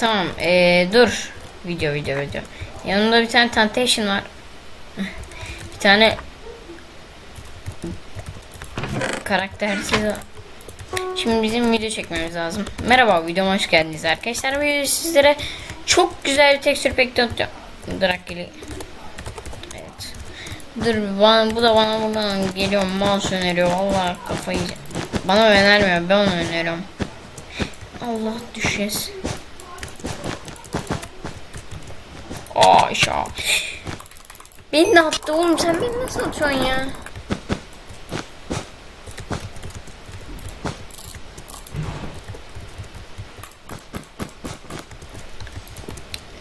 Tamam. Ee, dur. Video video video. Yanımda bir tane Temptation var. bir tane karaktersiz Şimdi bizim video çekmemiz lazım. Merhaba videoma hoş geldiniz arkadaşlar. Bu videoda sizlere çok güzel bir tekstür pek tanıtacağım. Drakili. Evet. Dur bana, bu da bana buradan geliyor mouse öneriyor. Allah kafayı. Bana önermiyor ben onu öneriyorum. Allah düşeceğiz. Aşağı. Beni de attı oğlum sen beni nasıl atıyorsun ya?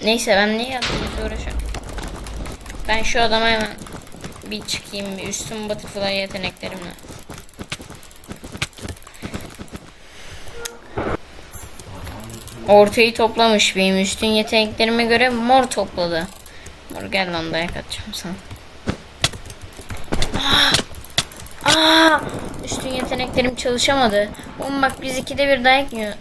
Neyse ben niye yaptığımızla uğraşıyorum. Ben şu adama hemen bir çıkayım bir üstüm butterfly yeteneklerimle. Ortayı toplamış benim üstün yeteneklerime göre mor topladı. Mor gel lan dayak atacağım sana. Aa! Aa! Üstün yeteneklerim çalışamadı. Oğlum bak biz ikide bir dayak yiyor.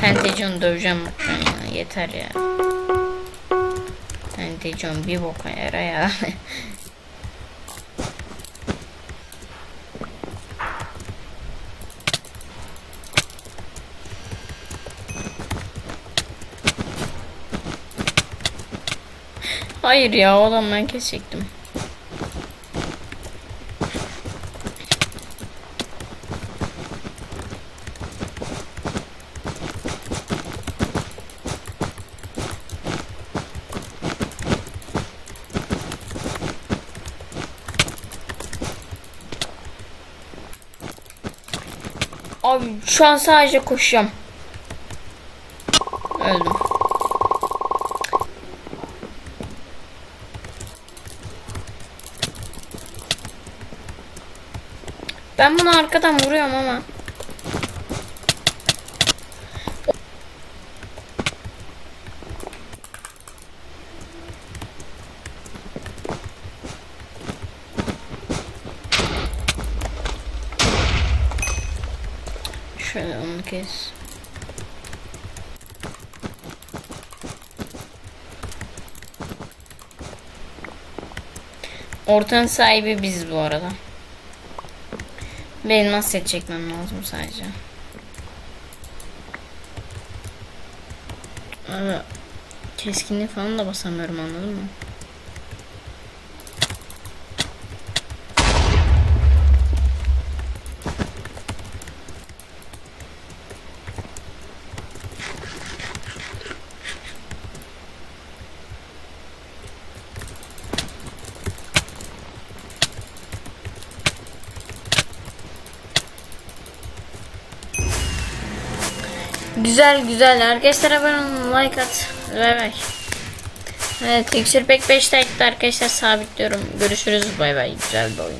Tentecon döveceğim ya. Yeter ya. Tentecon bir boka yara ya. Hayır ya o adam ben kesecektim. Abi şu an sadece koşacağım. Öldüm. Ben bunu arkadan vuruyorum ama. Şöyle onu kes. Ortanın sahibi biz bu arada. Benim nasıl set lazım sadece. Abi, keskinliği falan da basamıyorum anladın mı? Güzel güzel arkadaşlar abone like at bay bay. Evet Texture Pack 5 arkadaşlar sabitliyorum. Görüşürüz bay bay güzel bir oyun.